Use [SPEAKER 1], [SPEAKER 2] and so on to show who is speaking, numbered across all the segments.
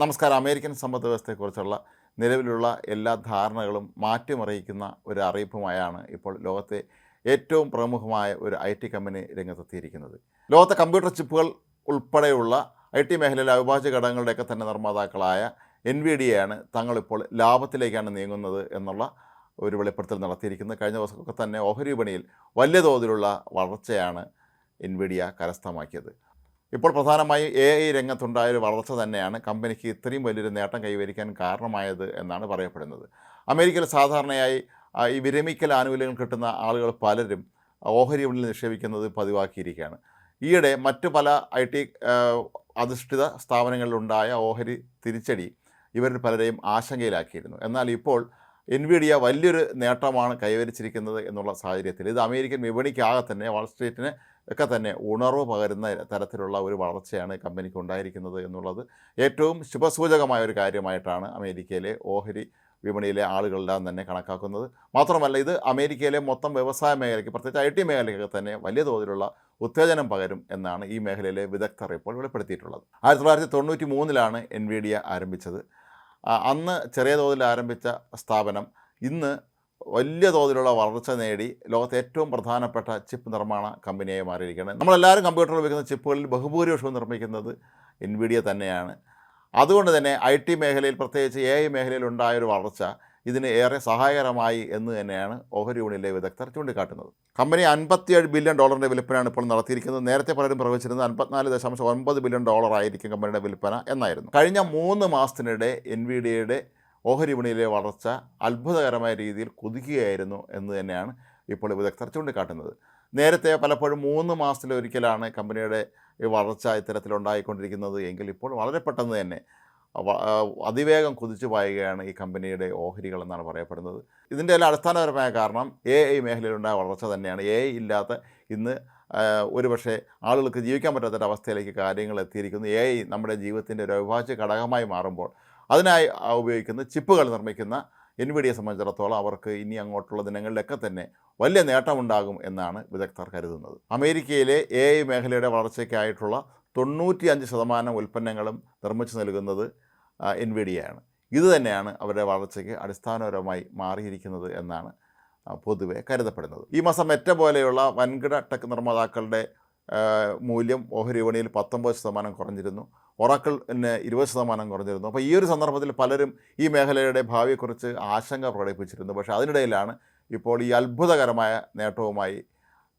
[SPEAKER 1] നമസ്കാരം. അമേരിക്കൻ സമ്പദ് വ്യവസ്ഥയെക്കുറിച്ചുള്ള നിലവിലുള്ള എല്ലാ ധാരണകളും മാറ്റിമറിയിക്കുന്ന ഒരു അറിയിപ്പുമായാണ് ഇപ്പോൾ ലോകത്തെ ഏറ്റവും പ്രമുഖമായ ഒരു ഐ ടി കമ്പനി രംഗത്തെത്തിയിരിക്കുന്നത്. ലോകത്തെ കമ്പ്യൂട്ടർ ചിപ്പുകൾ ഉൾപ്പെടെയുള്ള ഐ ടി മേഖലയിലെ അവിഭാജ്യ ഘടകങ്ങളുടെയൊക്കെ തന്നെ നിർമ്മാതാക്കളായ എൻ വി ഡി എയാണ് തങ്ങളിപ്പോൾ ലാഭത്തിലേക്കാണ് നീങ്ങുന്നത് എന്നുള്ള ഒരു വെളിപ്പെടുത്തൽ നടത്തിയിരിക്കുന്നത് കഴിഞ്ഞ ദിവസമൊക്കെ തന്നെ ഓഹരി വിപണിയിൽ വലിയ തോതിലുള്ള വളർച്ചയാണ് എൻ എൻവിഡിയ കരസ്ഥമാക്കിയത്. ഇപ്പോൾ പ്രധാനമായും എ ഐ രംഗത്തുണ്ടായ ഒരു വളർച്ച തന്നെയാണ് കമ്പനിക്ക് ഇത്രയും വലിയൊരു നേട്ടം കൈവരിക്കാൻ കാരണമായത് എന്നാണ് പറയപ്പെടുന്നത്. അമേരിക്കയിൽ സാധാരണയായി ഈ വിരമിക്കൽ ആനുകൂല്യങ്ങൾ കിട്ടുന്ന ആളുകൾ പലരും ഓഹരി വിപണിയിൽ നിക്ഷേപിക്കുന്നത് പതിവാക്കിയിരിക്കുകയാണ്. ഈയിടെ മറ്റു പല ഐ ടി അധിഷ്ഠിത സ്ഥാപനങ്ങളിലുണ്ടായ ഓഹരി തിരിച്ചടി ഇവരിൽ പലരെയും ആശങ്കയിലാക്കിയിരുന്നു. എന്നാൽ ഇപ്പോൾ എൻവിഡിയ വലിയൊരു നേട്ടമാണ് കൈവരിച്ചിരിക്കുന്നത് എന്നുള്ള സാഹചര്യത്തിൽ. ഇത് അമേരിക്കൻ വിപണിക്കാകെ തന്നെ വാൾ സ്ട്രീറ്റിന് ഒക്കെ തന്നെ ഉണർവ് പകരുന്ന തരത്തിലുള്ള ഒരു വളർച്ചയാണ് കമ്പനിക്ക് ഉണ്ടായിരിക്കുന്നത് എന്നുള്ളത് ഏറ്റവും ശുഭസൂചകമായ ഒരു കാര്യമായിട്ടാണ് അമേരിക്കയിലെ ഓഹരി വിപണിയിലെ ആളുകളെല്ലാം തന്നെ കണക്കാക്കുന്നത്. മാത്രമല്ല ഇത് അമേരിക്കയിലെ മൊത്തം വ്യവസായ മേഖലയ്ക്ക് പ്രത്യേകിച്ച് ഐ ടി മേഖലയ്ക്കൊക്കെ തന്നെ വലിയ തോതിലുള്ള ഉത്തേജനം പകരും എന്നാണ് ഈ മേഖലയിലെ വിദഗ്ധർ ഇപ്പോൾ വെളിപ്പെടുത്തിയിട്ടുള്ളത്. ആയിരത്തി തൊള്ളായിരത്തി തൊണ്ണൂറ്റി മൂന്നിലാണ് എൻവിഡിയ ആരംഭിച്ചത്. അന്ന് ചെറിയ തോതിൽ ആരംഭിച്ച സ്ഥാപനം ഇന്ന് വലിയ തോതിലുള്ള വളർച്ച നേടി ലോകത്തെ ഏറ്റവും പ്രധാനപ്പെട്ട ചിപ്പ് നിർമ്മാണ കമ്പനിയായി മാറിയിരിക്കുകയാണ്. നമ്മളെല്ലാവരും കമ്പ്യൂട്ടറിൽ ഉപയോഗിക്കുന്ന ചിപ്പുകളിൽ ബഹുഭൂരിപക്ഷവും നിർമ്മിക്കുന്നത് എൻവിഡിയ തന്നെയാണ്. അതുകൊണ്ട് തന്നെ ഐ ടി മേഖലയിൽ പ്രത്യേകിച്ച് എ ഐ മേഖലയിൽ ഉണ്ടായ ഒരു വളർച്ച ഇതിന് ഏറെ സഹായകരമായി എന്ന് തന്നെയാണ് ഓഹരി യൂണിയനിലെ വിദഗ്ധർ ചൂണ്ടിക്കാട്ടുന്നത്. കമ്പനി അൻപത്തിയേഴ് ബില്യൺ ഡോളറിന്റെ വിൽപ്പനയാണ് ഇപ്പോൾ നടത്തിയിരിക്കുന്നത്. നേരത്തെ പലരും പ്രവചിച്ചിരുന്നത് അൻപത്തിനാല് ദശാംശം ഒൻപത് ബില്യൺ ഡോളർ ആയിരിക്കും കമ്പനിയുടെ വിൽപ്പന എന്നായിരുന്നു. കഴിഞ്ഞ മൂന്ന് മാസത്തിനിടെ എൻ വി ഡിയുടെ ഓഹരി വിപണിയിലെ വളർച്ച അത്ഭുതകരമായ രീതിയിൽ കുതിക്കുകയായിരുന്നു എന്ന് തന്നെയാണ് ഇപ്പോൾ വിദഗ്ധർ ചൂണ്ടിക്കാട്ടുന്നത്. നേരത്തെ പലപ്പോഴും മൂന്ന് മാസത്തിലൊരിക്കലാണ് കമ്പനിയുടെ ഈ വളർച്ച ഇത്തരത്തിലുണ്ടായിക്കൊണ്ടിരിക്കുന്നത്. എങ്കിൽ ഇപ്പോൾ വളരെ പെട്ടെന്ന് തന്നെ അതിവേഗം കുതിച്ചു പായുകയാണ് ഈ കമ്പനിയുടെ ഓഹരികൾ എന്നാണ് പറയപ്പെടുന്നത്. ഇതിന്റെ എല്ലാം അടിസ്ഥാനപരമായ കാരണം എ ഐ മേഖലയിലുണ്ടായ വളർച്ച തന്നെയാണ്. എ ഐ ഇല്ലാത്ത ഇന്ന് ഒരുപക്ഷെ ആളുകൾക്ക് ജീവിക്കാൻ പറ്റാത്തൊരവസ്ഥയിലേക്ക് കാര്യങ്ങൾ എത്തിയിരിക്കുന്നു. എ ഐ നമ്മുടെ ജീവിതത്തിന്റെ ഒരു അവിഭാജ്യ ഘടകമായി മാറുമ്പോൾ അതിനായി ഉപയോഗിക്കുന്ന ചിപ്പുകൾ നിർമ്മിക്കുന്ന എൻവിഡിയെ സംബന്ധിച്ചിടത്തോളം അവർക്ക് ഇനി അങ്ങോട്ടുള്ള ദിനങ്ങളിലൊക്കെ തന്നെ വലിയ നേട്ടമുണ്ടാകും എന്നാണ് വിദഗ്ധർ കരുതുന്നത്. അമേരിക്കയിലെ എ ഐ മേഖലയുടെ വളർച്ചയ്ക്കായിട്ടുള്ള തൊണ്ണൂറ്റി അഞ്ച് ശതമാനം ഉൽപ്പന്നങ്ങളും നിർമ്മിച്ചു നൽകുന്നത് എൻവിഡിയയാണ് ഇത് തന്നെയാണ് അവരുടെ വളർച്ചയ്ക്ക് അടിസ്ഥാനപരമായി മാറിയിരിക്കുന്നത് എന്നാണ് പൊതുവെ കരുതപ്പെടുന്നത്. ഈ മാസം മെറ്റ പോലെയുള്ള വൻകിട ടെക് നിർമ്മാതാക്കളുടെ മൂല്യം ഓഹരി വിപണിയിൽ പത്തൊമ്പത് ശതമാനം കുറഞ്ഞിരുന്നു. ഒറാക്കിളിന് ഇരുപത് ശതമാനം കുറഞ്ഞിരുന്നു. അപ്പോൾ ഈ ഒരു സന്ദർഭത്തിൽ പലരും ഈ മേഖലയുടെ ഭാവിയെക്കുറിച്ച് ആശങ്ക പ്രകടിപ്പിച്ചിരുന്നു. പക്ഷേ അതിനിടയിലാണ് ഇപ്പോൾ ഈ അത്ഭുതകരമായ നേട്ടവുമായി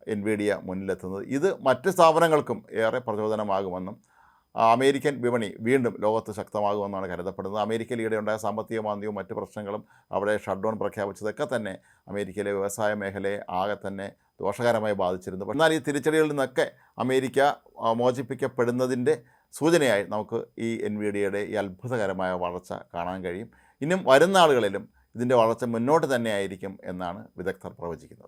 [SPEAKER 1] എൻവിഡിയ മുന്നിലെത്തുന്നത്. ഇത് മറ്റ് സ്ഥാപനങ്ങൾക്കും ഏറെ പ്രചോദനമാകുമെന്നും അമേരിക്കൻ വിപണി വീണ്ടും ലോകത്ത് ശക്തമാകുമെന്നാണ് കരുതപ്പെടുന്നത്. അമേരിക്കയിൽ ഉണ്ടായ സാമ്പത്തിക മാന്ദ്യവും മറ്റ് പ്രശ്നങ്ങളും അവിടെ ഷട്ട് ഡൗൺ പ്രഖ്യാപിച്ചതൊക്കെ തന്നെ അമേരിക്കയിലെ വ്യവസായ മേഖലയെ ആകെ തന്നെ ദോഷകരമായി ബാധിച്ചിരുന്നു. എന്നാൽ ഈ തിരിച്ചടികളിൽ നിന്നൊക്കെ അമേരിക്ക മോചിപ്പിക്കപ്പെടുന്നതിന്റെ സൂചനയായി നമുക്ക് ഈ എൻ വി ഡിയുടെ ഈ അത്ഭുതകരമായ വളർച്ച കാണാൻ കഴിയും. ഇനിയും വരുന്ന ആളുകളിലും ഇതിന്റെ വളർച്ച മുന്നോട്ട് തന്നെയായിരിക്കും എന്നാണ് വിദഗ്ധർ പ്രവചിക്കുന്നത്.